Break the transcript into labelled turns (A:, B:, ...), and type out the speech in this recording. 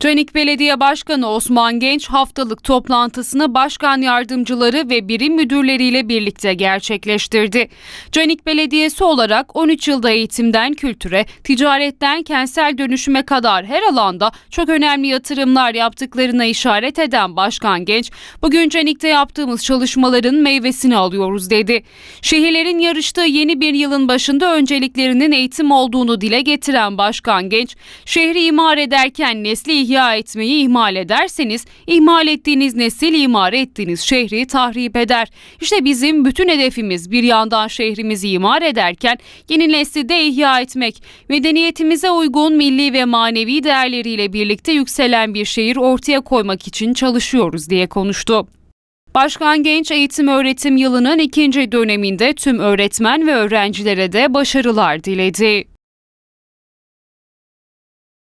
A: Canik Belediye Başkanı Osman Genç haftalık toplantısını başkan yardımcıları ve birim müdürleriyle birlikte gerçekleştirdi. Canik Belediyesi olarak 13 yılda eğitimden kültüre, ticaretten kentsel dönüşüme kadar her alanda çok önemli yatırımlar yaptıklarına işaret eden Başkan Genç, bugün Canik'te yaptığımız çalışmaların meyvesini alıyoruz dedi. Şehirlerin yarıştığı yeni bir yılın başında önceliklerinin eğitim olduğunu dile getiren Başkan Genç, şehri imar ederken nesli ihya etmeyi ihmal ederseniz ihmal ettiğiniz nesil imar ettiğiniz şehri tahrip eder. İşte bizim bütün hedefimiz bir yandan şehrimizi imar ederken yeni nesli de ihya etmek. Medeniyetimize uygun milli ve manevi değerleriyle birlikte yükselen bir şehir ortaya koymak için çalışıyoruz diye konuştu. Başkan Genç Eğitim Öğretim Yılı'nın ikinci döneminde tüm öğretmen ve öğrencilere de başarılar diledi.